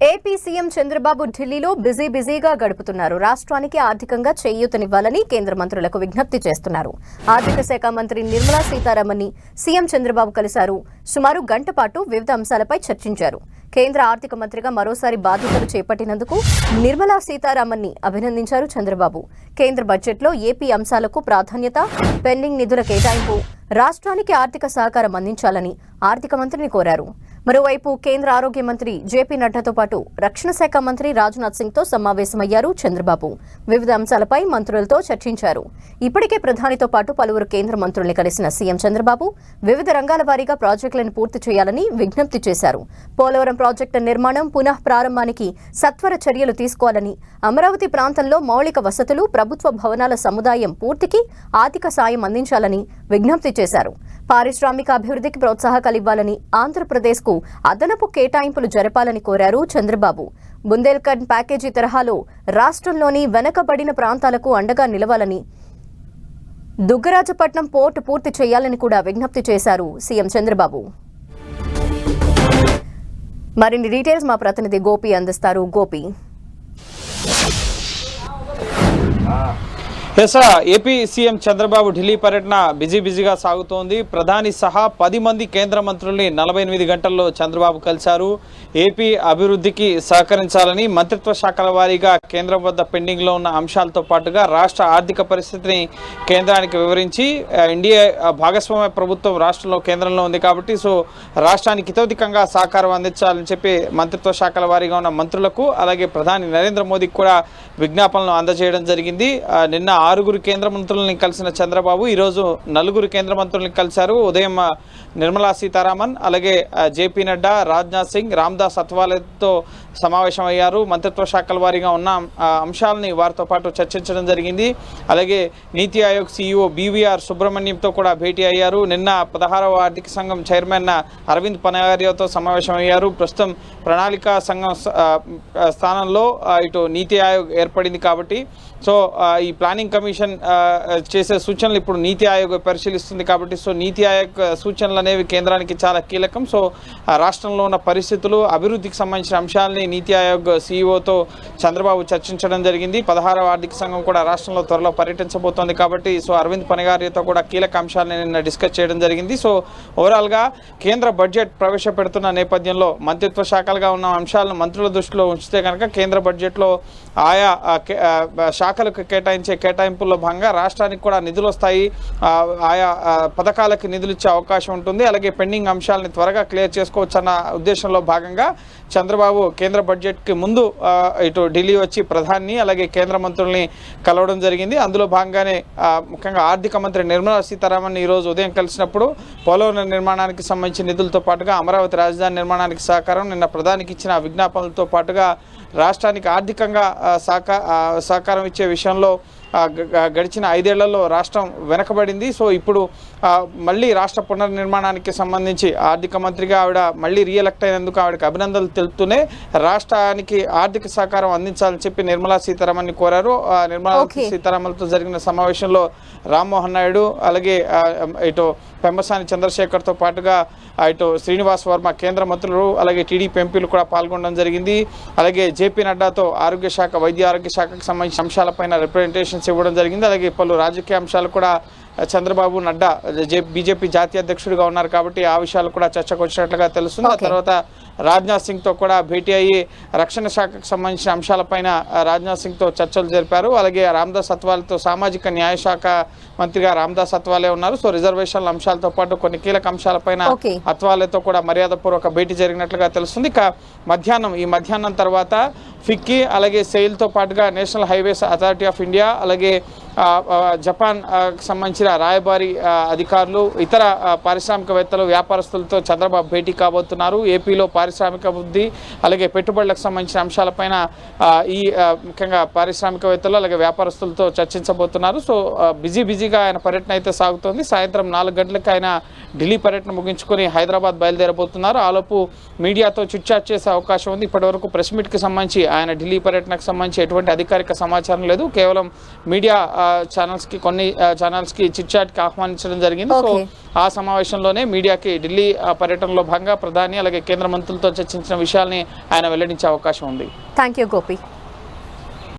AP CM Chandrababu ఢిల్లీలో busy బిజీగా గడుపుతున్నారు. రాష్ట్రానికి ఆర్థికంగా చేయూతనివ్వాలని కేంద్ర మంత్రులకు విజ్ఞప్తి చేస్తున్నారు. ఆర్థిక శాఖ మంత్రి నిర్మలా సీతారామన్ని సీఎం చంద్రబాబు కలిశారు. సుమారు గంట పాటు వివిధ అంశాలపై చర్చించారు. కేంద్ర ఆర్థిక మంత్రిగా మరోసారి బాధ్యతలు చేపట్టినందుకు నిర్మలా సీతారామన్ని అభినందించారు చంద్రబాబు. కేంద్ర బడ్జెట్లో ఏపీ అంశాలకు ప్రాధాన్యత పెండింగ్ నిధుల కేటాయింపు రాష్ట్రానికి ఆర్థిక సహకారం అందించాలని ఆర్థిక మంత్రిని కోరారు. మరోవైపు కేంద్ర ఆరోగ్య మంత్రి జేపీ నడ్డాతో పాటు రక్షణ శాఖ మంత్రి రాజ్నాథ్ సింగ్తో సమావేశమయ్యారు చంద్రబాబు. వివిధ అంశాలపై మంత్రులతో చర్చించారు. ఇప్పటికే ప్రధానితో పాటు పలువురు కేంద్ర మంత్రుల్ని కలిసిన సీఎం చంద్రబాబు వివిధ రంగాల వారీగా ప్రాజెక్టులను పూర్తి చేయాలని విజ్ఞప్తి చేశారు. పోలవరం ప్రాజెక్టు నిర్మాణం పునః ప్రారంభానికి సత్వర చర్యలు తీసుకోవాలని అమరావతి ప్రాంతంలో మౌలిక వసతులు ప్రభుత్వ భవనాల సముదాయం పూర్తికి ఆర్థిక సాయం అందించాలని విజ్ఞప్తి చేశారు. పారిశ్రామిక అభివృద్ధికి ప్రోత్సాహకాలివ్వాలని ఆంధ్రప్రదేశ్కు అదనపు కేటాయింపులు జరపాలని కోరారు చంద్రబాబు. బుందేల్ఖండ్ ప్యాకేజీ తరహాలో రాష్ట్రంలోని వెనకబడిన ప్రాంతాలకు అండగా నిలవాలని దుగ్గరాజపట్నం పోర్టు పూర్తి చేయాలని కూడా విజ్ఞప్తి చేశారు సీఎం చంద్రబాబు. మరిన్ని డీటెయిల్స్ మా ప్రతినిధి గోపి అందిస్తారు. Gopi. Yes AP CM Chandrababu Delhi పర్యటన బిజీ బిజీగా సాగుతోంది. ప్రధాని సహా పది మంది కేంద్ర మంత్రుల్ని నలభై ఎనిమిది గంటల్లో చంద్రబాబు కలిశారు. ఏపీ అభివృద్ధికి సహకరించాలని మంత్రిత్వ శాఖల వారీగా కేంద్రం వద్ద పెండింగ్లో ఉన్న అంశాలతో పాటుగా రాష్ట్ర ఆర్థిక పరిస్థితిని కేంద్రానికి వివరించి ఇండియా ఎన్డీఏ భాగస్వామ్య ప్రభుత్వం రాష్ట్రంలో కేంద్రంలో ఉంది కాబట్టి సో రాష్ట్రానికి హితోధికంగా సహకారం అందించాలని చెప్పి మంత్రిత్వ శాఖల వారీగా ఉన్న మంత్రులకు అలాగే ప్రధాని నరేంద్ర మోదీకి కూడా విజ్ఞాపనలు అందజేయడం జరిగింది. నిన్న ఆరుగురు కేంద్ర మంత్రులని కలిసిన చంద్రబాబు ఈరోజు నలుగురు కేంద్ర మంత్రుల్ని కలిశారు. ఉదయం నిర్మలా సీతారామన్ అలాగే జేపీ నడ్డా రాజ్నాథ్ సింగ్ రామ్దాస్ అత్వాలతో సమావేశమయ్యారు. మంత్రిత్వ శాఖల వారీగా ఉన్న అంశాలని వారితో పాటు చర్చించడం జరిగింది. అలాగే నీతి ఆయోగ్ సీఈఓ బీవీఆర్ సుబ్రహ్మణ్యంతో కూడా భేటీ అయ్యారు. నిన్న పదహారవ ఆర్థిక సంఘం చైర్మన్ అరవింద్ పనగారియాతో సమావేశమయ్యారు. ప్రస్తుతం ప్రణాళిక సంఘం స్థానంలో ఇటు నీతి ఆయోగ్ ఏర్పడింది కాబట్టి. సో ఈ ప్లానింగ్ కమిషన్ చేసే సూచనలు ఇప్పుడు నీతి ఆయోగ్ పరిశీలిస్తుంది కాబట్టి సో నీతి ఆయోగ్ సూచనలు అనేవి కేంద్రానికి చాలా కీలకం. సో ఆ రాష్ట్రంలో ఉన్న పరిస్థితులు అభివృద్ధికి సంబంధించిన అంశాలని నీతి ఆయోగ్ సీఈఓతో చంద్రబాబు చర్చించడం జరిగింది. పదహారవ ఆర్థిక సంఘం కూడా రాష్ట్రంలో త్వరలో పర్యటించబోతోంది కాబట్టి సో అరవింద్ పనిగారితో కూడా కీలక అంశాలను నిన్న డిస్కస్ చేయడం జరిగింది. సో ఓవరాల్గా కేంద్ర బడ్జెట్ ప్రవేశపెడుతున్న నేపథ్యంలో మంత్రిత్వ శాఖలుగా ఉన్న అంశాలను మంత్రుల దృష్టిలో ఉంచితే కనుక కేంద్ర బడ్జెట్లో ఆయా కే- శాఖలకు కేటాయించే కేటాయింపుల్లో భాగంగా రాష్ట్రానికి కూడా నిధులు వస్తాయి. ఆయా పథకాలకి పథకాలకు నిధులు ఇచ్చే అవకాశం ఉంటుంది. అలాగే పెండింగ్ అంశాలని త్వరగా క్లియర్ చేసుకోవచ్చన్న ఉద్దేశంలో భాగంగా చంద్రబాబు కేంద్ర బడ్జెట్కి ముందు ఇటు ఢిల్లీ వచ్చి ప్రధాని అలాగే కేంద్ర మంత్రుల్ని కలవడం జరిగింది. అందులో భాగంగానే ముఖ్యంగా ఆర్థిక మంత్రి నిర్మలా సీతారామన్ ఈరోజు ఉదయం కలిసినప్పుడు పోలవరం నిర్మాణానికి సంబంధించిన నిధులతో పాటుగా అమరావతి రాజధాని నిర్మాణానికి సహకారం నిన్న ప్రధానికి ఇచ్చిన విజ్ఞాపనలతో పాటుగా రాష్ట్రానికి ఆర్థికంగా సహకా సహకారం ఇచ్చే విషయంలో గడిచిన ఐదేళ్ళలో రాష్ట్రం వెనకబడింది సో ఇప్పుడు మళ్ళీ రాష్ట్ర పునర్నిర్మాణానికి సంబంధించి ఆర్థిక మంత్రిగా ఆవిడ మళ్ళీ రీఎలెక్ట్ అయినందుకు ఆవిడకి అభినందనలు తెలుపుతూనే రాష్ట్రానికి ఆర్థిక సహకారం అందించాలని చెప్పి నిర్మలా సీతారామన్ కోరారు నిర్మలా. సీతారామన్తో జరిగిన సమావేశంలో రామ్మోహన్ నాయుడు అలాగే ఇటు పెంబసాని చంద్రశేఖర్తో పాటుగా ఇటు శ్రీనివాస్ వర్మ కేంద్ర మంత్రులు అలాగే టీడీపీ ఎంపీలు కూడా పాల్గొనడం జరిగింది. అలాగే జేపీ నడ్డాతో ఆరోగ్య శాఖ వైద్య ఆరోగ్య శాఖకు సంబంధించిన అంశాలపైన రిప్రజెంటేషన్స్ ఇవ్వడం జరిగింది. అలాగే పలు రాజకీయ అంశాలు కూడా చంద్రబాబు నడ్డా జే బీజేపీ జాతీయ అధ్యక్షుడిగా ఉన్నారు కాబట్టి ఆ విషయాలు కూడా చర్చకు వచ్చినట్లుగా తెలుస్తుంది. ఆ. తర్వాత రాజ్నాథ్ సింగ్తో కూడా భేటీ అయ్యి రక్షణ శాఖకు సంబంధించిన అంశాలపైన రాజ్నాథ్ సింగ్తో చర్చలు జరిపారు. అలాగే రామ్దాస్ అత్వాలతో సామాజిక న్యాయ శాఖ మంత్రిగా రామ్దాస్ అత్వాలే ఉన్నారు. సో రిజర్వేషన్ల అంశాలతో పాటు కొన్ని కీలక అంశాలపైన. అత్వాలేతో కూడా మర్యాదపూర్వక భేటీ జరిగినట్లుగా తెలుస్తుంది. ఇక మధ్యాహ్నం ఈ మధ్యాహ్నం తర్వాత ఫిక్కీ అలాగే సెయిల్తో పాటుగా national highways authority of India అలాగే జపాన్ సంబంధించిన రాయబారి అధికారులు ఇతర పారిశ్రామికవేత్తలు వ్యాపారస్తులతో చంద్రబాబు భేటీ కాబోతున్నారు. ఏపీలో పారిశ్రామిక వృద్ధి అలాగే పెట్టుబడులకు సంబంధించిన అంశాలపైన ఈ ముఖ్యంగా పారిశ్రామికవేత్తలు అలాగే వ్యాపారస్తులతో చర్చించబోతున్నారు. సో బిజీ బిజీగా ఆయన పర్యటన అయితే సాగుతోంది. సాయంత్రం నాలుగు గంటలకు ఆయన ఢిల్లీ పర్యటన ముగించుకొని హైదరాబాద్ బయలుదేరబోతున్నారు. ఆలోపు మీడియాతో చిట్చాట్ చేసే అవకాశం ఉంది. ఇప్పటివరకు ప్రెస్ మీట్కి సంబంధించి ఆయన ఢిల్లీ పర్యటనకు సంబంధించి ఎటువంటి అధికారిక సమాచారం లేదు. కేవలం మీడియా ఆ, ఛానల్స్కి కొన్ని ఛానల్స్కి చిట్ చాట్కి ఆహ్వానించడం జరిగింది. సో. ఆ సమావేశంలోనే మీడియాకి ఢిల్లీ పర్యటనలో భాగంగా ప్రధాని అలాగే కేంద్ర మంత్రులతో చర్చించిన విషయాల్ని ఆయన వెల్లడించే అవకాశం ఉంది. Thank you Gopi.